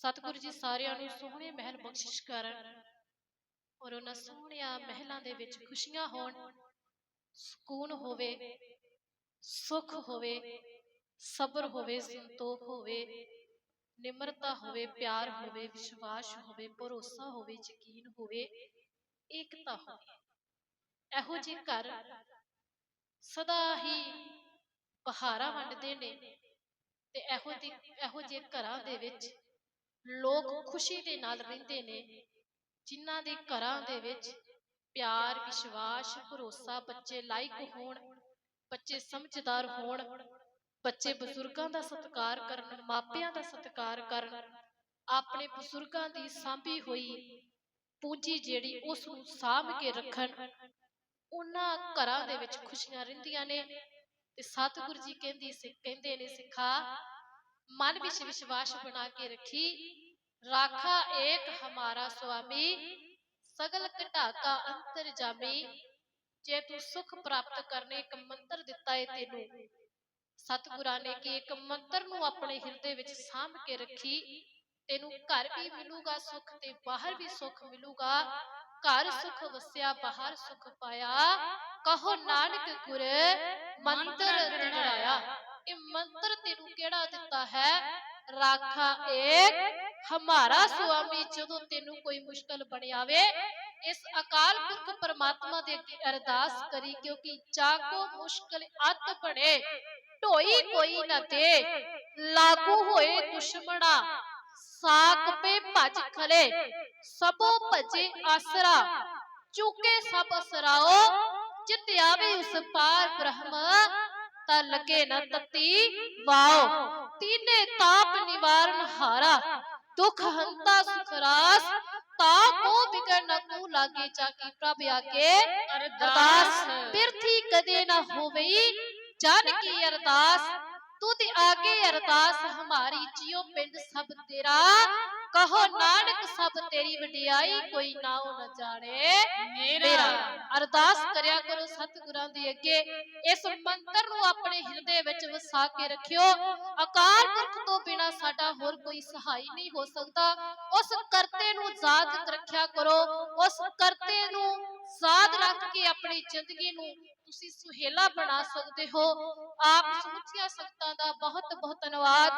ਸਤਿਗੁਰੂ ਜੀ ਸਾਰਿਆਂ ਨੂੰ ਸੋਹਣੇ ਮਹਿਲ ਬਖਸ਼ਿਸ਼ ਕਰਨ ਔਰ ਉਹਨਾਂ ਸੋਹਣਿਆਂ ਮਹਿਲਾਂ ਦੇ ਵਿੱਚ ਖੁਸ਼ੀਆਂ ਹੋਣ ਸਕੂਨ ਹੋਵੇ ਸੁਖ ਹੋਵੇ ਸਬਰ ਹੋਵੇ ਸੰਤੋਖ ਹੋਵੇ ਨਿਮਰਤਾ ਹੋਵੇ ਪਿਆਰ ਹੋਵੇ ਵਿਸ਼ਵਾਸ ਹੋਵੇ ਭਰੋਸਾ ਹੋਵੇ ਯਕੀਨ ਹੋਵੇ ਏਕਤਾ ਹੋਵੇ। ਇਹੋ ਜਿਹੇ ਘਰ ਸਦਾ ਹੀ ਪਹਾਰਾ ਵੰਡਦੇ ਨੇ ਤੇ ਇਹੋ ਜਿਹੇ ਇਹੋ ਜਿਹੇ ਘਰਾਂ ਦੇ ਵਿੱਚ ਲੋਕ ਖੁਸ਼ੀ ਦੇ ਨਾਲ ਰਹਿੰਦੇ ਨੇ, ਜਿਨ੍ਹਾਂ ਦੇ ਘਰਾਂ ਦੇ ਵਿੱਚ ਪਿਆਰ, ਵਿਸ਼ਵਾਸ, ਭਰੋਸਾ ਬੱਚੇ ਲਾਇਕ ਹੋਣ, ਬੱਚੇ ਸਮਝਦਾਰ ਹੋਣ, ਬੱਚੇ ਬਜ਼ੁਰਗਾਂ ਦਾ ਸਤਿਕਾਰ ਕਰਨ, ਮਾਪਿਆਂ ਦਾ ਸਤਿਕਾਰ ਕਰਨ, ਆਪਣੇ ਬਜ਼ੁਰਗਾਂ ਦੀ ਸਾਂਭੀ ਹੋਈ ਪੂੰਜੀ ਜਿਹੜੀ ਉਸ ਨੂੰ ਸਾਂਭ ਕੇ ਰੱਖਣ, ਉਹਨਾਂ ਘਰਾਂ ਦੇ ਵਿੱਚ ਖੁਸ਼ੀਆਂ ਰਹਿੰਦੀਆਂ ਨੇ ਤੇ ਸਤਿਗੁਰੂ ਜੀ ਕਹਿੰਦੀ ਸੀ, ਕਹਿੰਦੇ ਨੇ ਸਿੱਖਾ ਮਨ ਵਿੱਚ ਵਿਸ਼ਵਾਸ ਬਣਾ ਕੇ ਰੱਖੀ ਰਾਖਾ। ਏਕ ਹਮਾਰਾ ਸੁਆਮੀ ਸਗਲ ਘਟਾਕਾ ਅੰਤਰ ਜਾਮੀ। ਜੇ ਤੂੰ ਸੁਖ ਪ੍ਰਾਪਤ ਕਰਨੇ ਇੱਕ ਮੰਤਰ ਦਿੱਤਾ ਏ ਤੈਨੂੰ। ਸਤਿਗੁਰਾਂ ਨੇ ਕਿ ਇੱਕ ਮੰਤਰ ਨੂੰ ਆਪਣੇ ਹਿਰਦੇ ਵਿੱਚ ਸਾਂਭ ਕੇ ਰੱਖੀ। ਤੈਨੂੰ ਘਰ ਵੀ ਮਿਲੂਗਾ ਸੁਖ ਤੇ ਬਾਹਰ ਵੀ ਸੁਖ ਮਿਲੂਗਾ। ਘਰ ਸੁਖ ਵਸਿਆ ਬਾਹਰ ਸੁਖ ਪਾਇਆ। ਕਹੋ ਨਾਨਕ ਗੁਰ ਮੰਤਰ ਦਿੜਾਇਆ ਇਹ ਮੰਤਰ ਤੈਨੂੰ ਕਿਹੜਾ ਦਿੱਤਾ ਹੈ? ਰਾਖਾ ਏਕ ਹਮਾਰਾ ਸੁਆਮੀ ਜਦੋਂ ਤੈਨੂੰ ਕੋਈ ਮੁਸ਼ਕਲ ਬਣਿਆਵੇ ਇਸ ਅਕਾਲ ਪੁਰਖ ਪਰਮਾਤਮਾ ਦੇ ਅੱਗੇ ਅਰਦਾਸ ਕਰੀ ਕਿਉਂਕਿ ਚਾਕੋ ਮੁਸ਼ਕਲ ਅਤ ਬਣੇ ਢੋਈ ਕੋਈ ਨਾ ਦੇ ਲਾਗੂ ਹੋਏ ਦੁਸ਼ਮਣਾ ਸਾਕ ਪੇ ਭਜ ਖਲੇ ਸਭੋ ਭਜੇ ਆਸਰਾ ਚੁਕੇ ਸਭ ਅਸਰਾਓ ਆਵੇ ਉਸ ਪਾਰ ਬ੍ਰਹਮ ਤਾਂ ਲਗੇ ਨਾ ਤਤੀ ਵਾਓ। ਤੀਨੇ ਤਾਪ ਨਿਵਾਰਨ ਹਾਰਾ। ਦੁਖ ਹੰਤਾ ਸੁਖ ਰਾਸ ਤਾ ਕੋ ਬਿਗੜ ਨ ਕੂ ਲਾਗੇ ਚਾਕੀ ਪ੍ਰਭ ਆਗੇ ਅਰਦਾਸ। ਬਿਰਥੀ ਕਦੇ ਨਾ ਹੋਵਈ ਜਨ ਕੀ ਅਰਦਾਸ? ਤੁਧ ਆਗੇ ਅਰਦਾਸ ਹਮਾਰੀ ਜਿਉ ਪਿੰਡ ਸਭ ਤੇਰਾ। ਕਹੋ ਨਾਨਕ ਸਭ ਤੇਰੀ ਵਡਿਆਈ ਕੋਈ ਨਾਉ ਨ ਜਾਣੇ। ਮੇਰਾ। ਅਰਦਾਸ ਕਰਿਆ ਕਰੋ ਸਤਿਗੁਰਾਂ ਦੇ ਅੱਗੇ। ਇਸ ਮੰਤਰ ਨੂੰ ਆਪਣੇ ਹਿਰਦੇ ਵਿੱਚ ਵਸਾ ਕੇ ਰੱਖਿਓ। ਅਕਾਲ ਪੁਰਖ ਤੋਂ ਬਿਨਾ ਸਾਡਾ ਹੋਰ ਕੋਈ ਸਹਾਈ ਨਹੀਂ ਹੋ ਸਕਦਾ। ਉਸ ਕਰਤੇ ਨੂੰ ਯਾਦ ਰੱਖਿਆ ਕਰੋ। ਉਸ ਕਰਤੇ ਨੂੰ ਸਾਧ ਰੱਖ ਕੇ ਆਪਣੀ ਜ਼ਿੰਦਗੀ ਨੂੰ ਤੁਸੀਂ ਸੁਹੇਲਾ ਬਣਾ ਸਕਦੇ ਹੋ। ਆਪ ਸਮੁੱਚੀਆਂ ਸੰਗਤਾਂ ਦਾ ਬਹੁਤ ਬਹੁਤ ਧੰਨਵਾਦ।